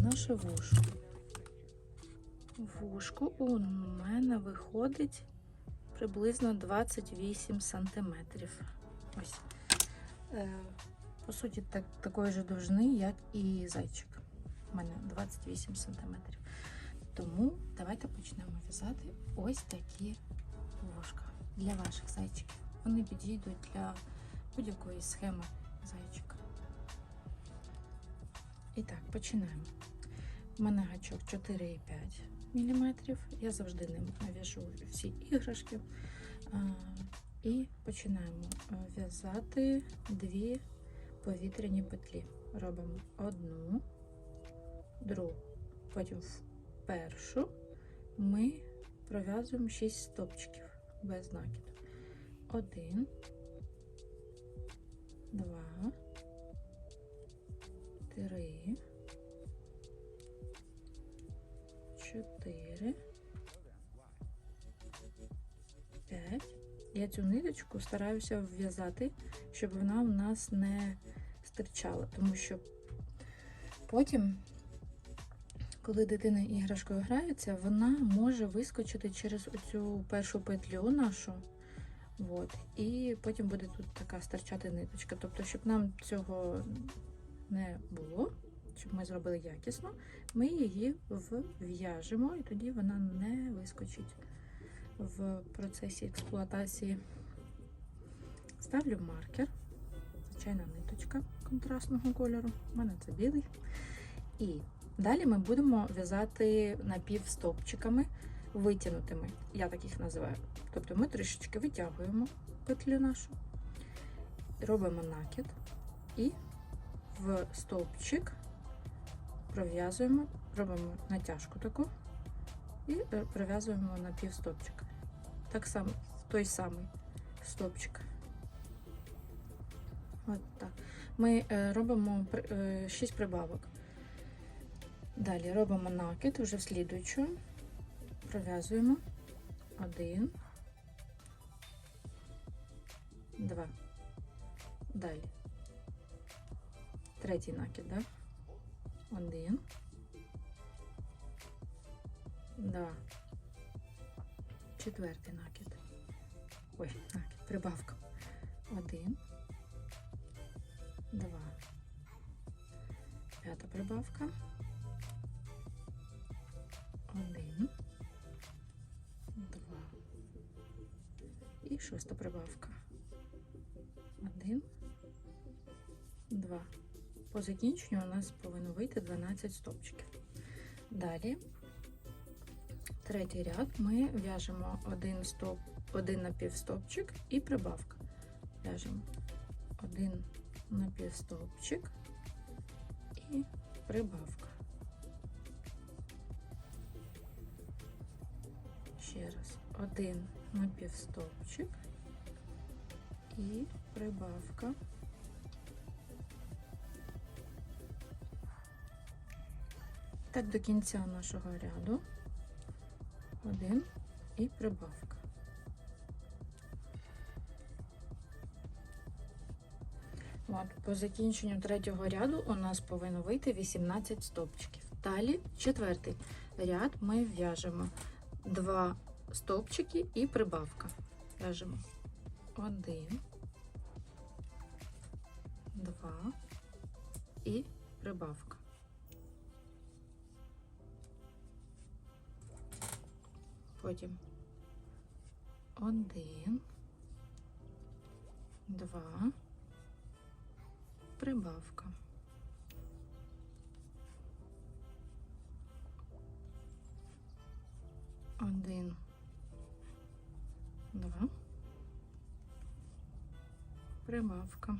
наше вушко. Вушко у мене виходить приблизно 28 сантиметрів. Ось. Е, по суті, так, такої ж довжини, як і зайчик. У мене 28 сантиметрів. Тому давайте почнемо в'язати ось такі вушка для ваших зайчиків. Вони підійдуть для будь-якої схеми зайчика. І так, починаємо. У мене гачок 4,5 мм. Я завжди ним в'яжу всі іграшки. І починаємо в'язати дві повітряні петлі. Робимо одну, другу, потім в першу ми пров'язуємо 6 стопчиків без накиду. Один, два, три, чотири, п'ять. Я цю ниточку стараюся вв'язати, щоб вона у нас не стирчала, тому що потім, коли дитина іграшкою грається, вона може вискочити через оцю першу петлю нашу. От, і потім буде тут така стирчати ниточка. Тобто, щоб нам цього не було, щоб ми зробили якісно, ми її вв'яжемо, і тоді вона не вискочить в процесі експлуатації. Ставлю маркер, звичайна ниточка контрастного кольору. У мене це білий. І далі ми будемо в'язати напівстопчиками витягнутими. Я так їх називаю. Тобто ми трішечки витягуємо петлю нашу, робимо накид і в стовпчик пров'язуємо, робимо натяжку таку і е, пров'язуємо на пів стовпчика. Так само в той самий стовпчик. От так. Ми е, робимо 6 прибавок. Далі робимо накид вже в слідуючу, пров'язуємо один, два. Далі. Третій накид, да? Один. Два. Четвертий накид. Ой, накид, прибавка. Один. Два. П'ята прибавка. Один. Два. І шоста прибавка. Один. Два. По закінченню у нас повинно вийти 12 стопчиків. Далі, третій ряд, ми в'яжемо один стоп, один напівстопчик і прибавка. В'яжемо один напівстопчик і прибавка. Ще раз, один напівстопчик і прибавка. Так до кінця нашого ряду один і прибавка. От, по закінченню третього ряду у нас повинно вийти 18 стовпчиків. Далі четвертий ряд ми в'яжемо два стовпчики і прибавка. В'яжемо один, два і прибавка. Потім один, два, прибавка. Один, два, прибавка.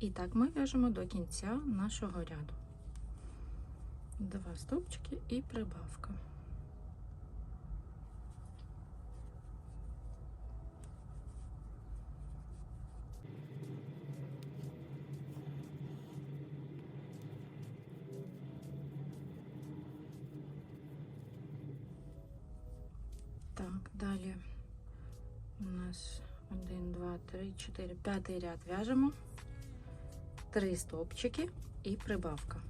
І так ми в'яжемо до кінця нашого ряду. Два стовпчики і прибавка. Так, далі у нас 1, 2, 3, 4, п'ятий ряд в'яжемо. три стовпчики і прибавка.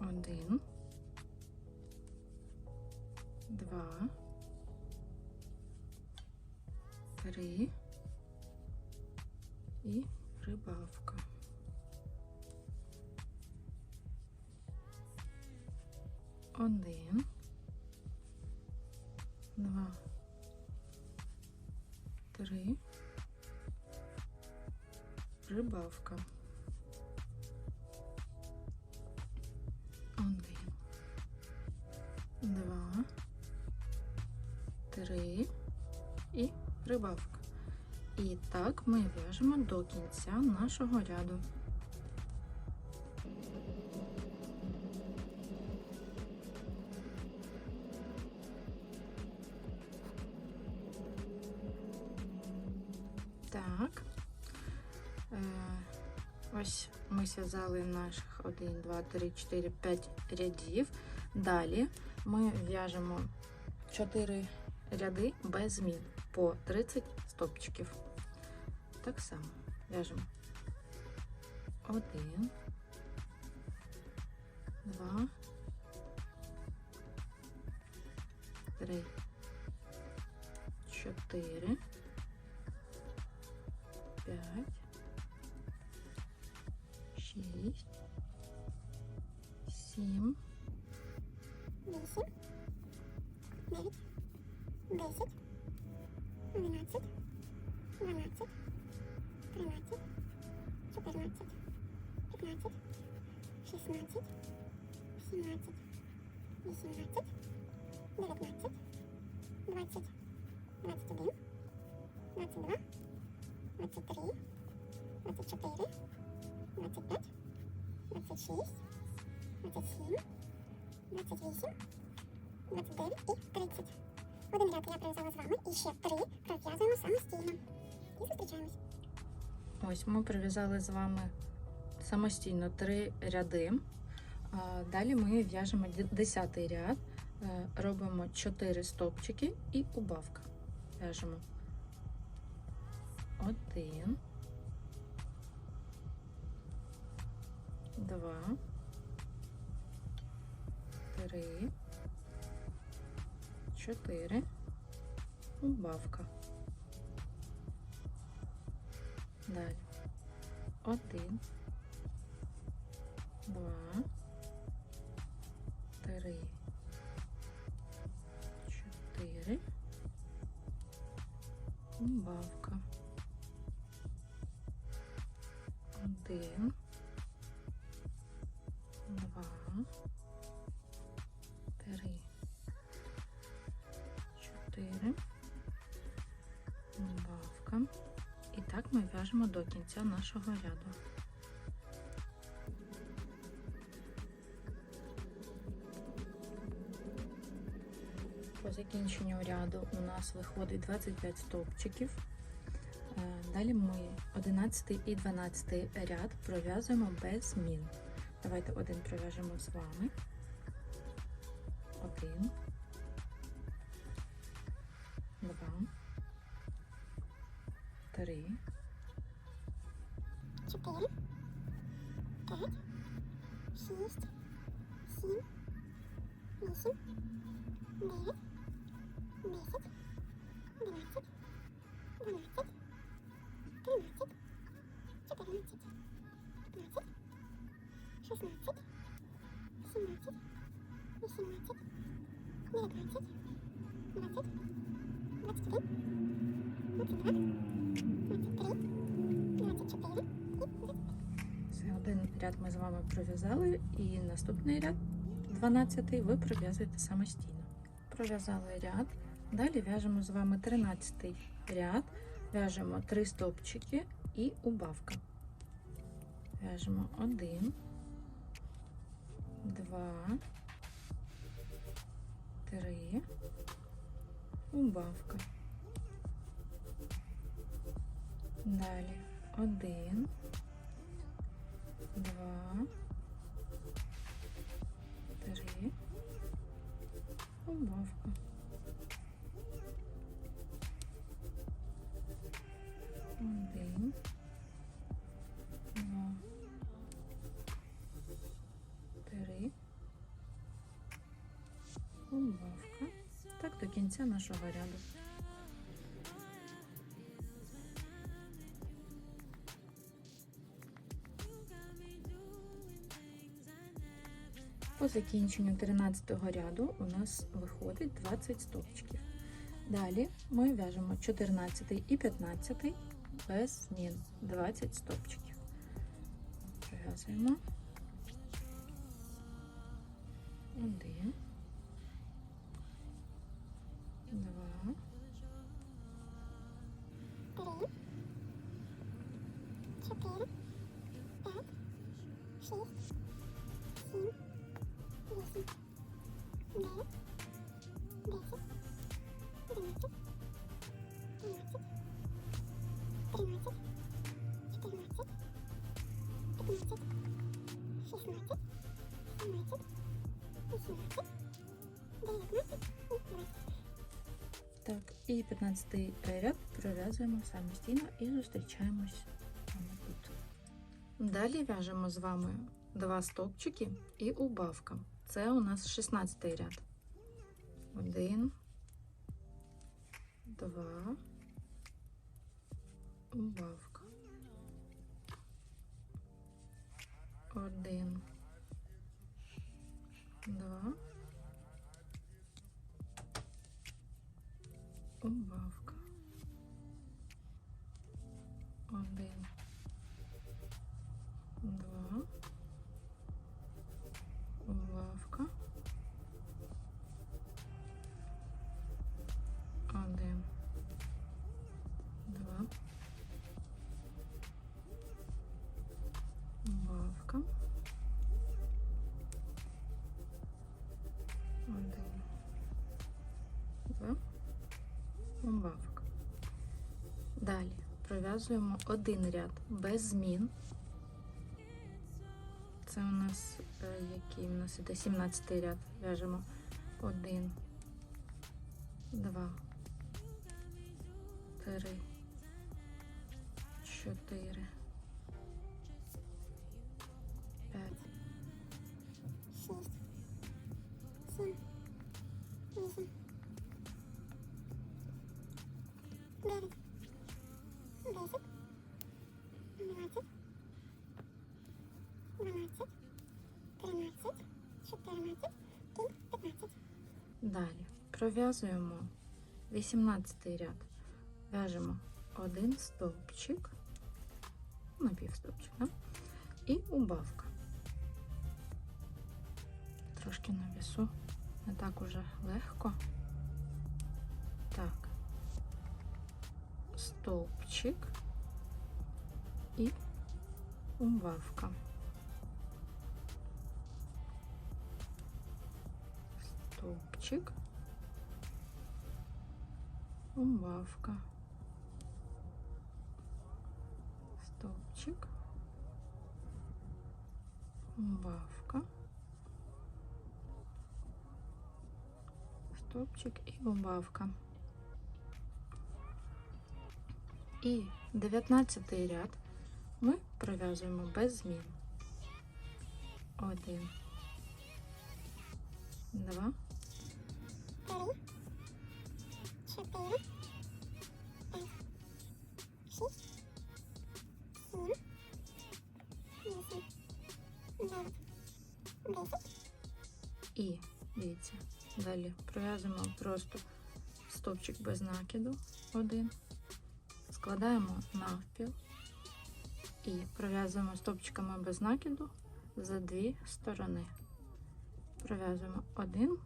Один, два, три. І прибавка. Один, два, три, прибавка. І прибавка. І так ми в'яжемо до кінця нашого ряду. Так. Е, ось ми зв'язали наших 1, 2, 3, 4, 5 рядів. Далі ми в'яжемо 4 ряди без змін по 30 стопчиків. Так само. В'яжемо. 1, 23, 24, 25, 26, 27, 28, 29 і 30. Один ряд я пров'язала з вами і ще три пров'язуємо самостійно. І зустрічаємось. Ось ми прив'язали з вами самостійно три ряди. Далі ми в'яжемо 10 ряд, е, робимо чотири стопчики і убавка. В'яжемо. 1, 2, 3, 4, убавка. Далі. Один, Один, два, три, чотири. Убавка. І так ми в'яжемо до кінця нашого ряду. По закінченню ряду у нас виходить 25 стовпчиків. Е, Далі ми 11 і 12 ряд пров'язуємо без змін. Давайте один пров'яжемо з вами. Один, два, три, Чотири, 16, 17, 18, 19, 20, 23, 22, 23, 24 і Один ряд ми з вами пров'язали, і наступний ряд, 12 ви пров'язуєте самостійно. Пров'язали ряд, далі в'яжемо з вами 13 ряд, в'яжемо 3 стопчики і убавка. В'яжемо 1. 2, 3, убавка. Далі. Один, два, три, убавка. Убавка. Так до кінця нашого ряду. По закінченню 13 ряду у нас виходить 20 стовпчиків. Далі ми в'яжемо 14 і 15 без змін 20 стовпчиків. Пров'язуємо. Один. Два. три, чотири, п'ять, шість, сім, вісім, дев'ять, десять, одинадцять, дванадцять, тринадцять, чотирнадцять, п'ятнадцять, шістнадцять, сімнадцять, вісімнадцять, і 15 ряд пров'язуємо самостійно і зустрічаємось тут. Далі в'яжемо з вами два стовпчики і убавка. Це у нас 16 ряд. Один, два, убавка. Один, два. Один. Два. Убавка. Далі пров'язуємо один ряд без змін. Це у нас е, який у нас іде 17 ряд. В'яжемо один, два, три, чотири, сім, вісім, дев'ять, десять, дванадцять, дванадцять, тринадцять, чотирнадцять і. Далі пров'язуємо 18 ряд. В'яжемо один стовпчик, напівстовпчик, да? і убавка. Трошки на вісу, не так уже легко. Так, стовпчик і убавка. Стовпчик. Убавка. Стовпчик. Убавка. стопчик і убавка. І 19 ряд ми пров'язуємо без змін. 1, 2, 3. Пров'язуємо просто стовпчик без накиду один, складаємо навпіл і пров'язуємо стовпчиками без накиду за дві сторони. Пров'язуємо один,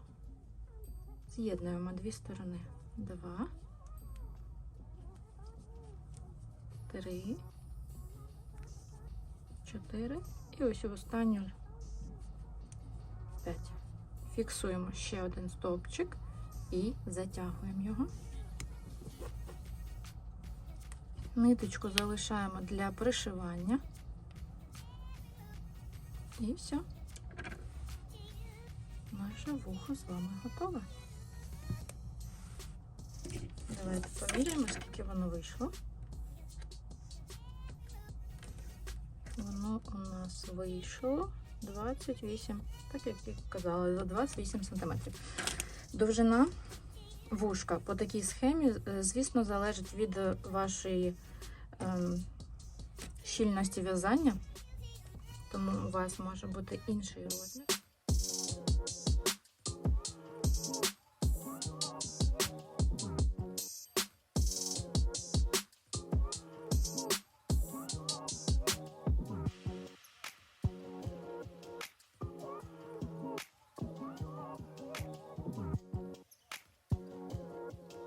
з'єднуємо дві сторони. Два, три, чотири і ось в останню 5. Фіксуємо ще один стовпчик і затягуємо його. Ниточку залишаємо для пришивання. І все. Наше вухо з вами готове. Давайте поміряємо, скільки воно вийшло. Воно у нас вийшло 28, так як я казала, за 28 см. Довжина вушка по такій схемі, е, звісно, залежить від вашої ем, щільності в'язання, тому у вас може бути інший розмір.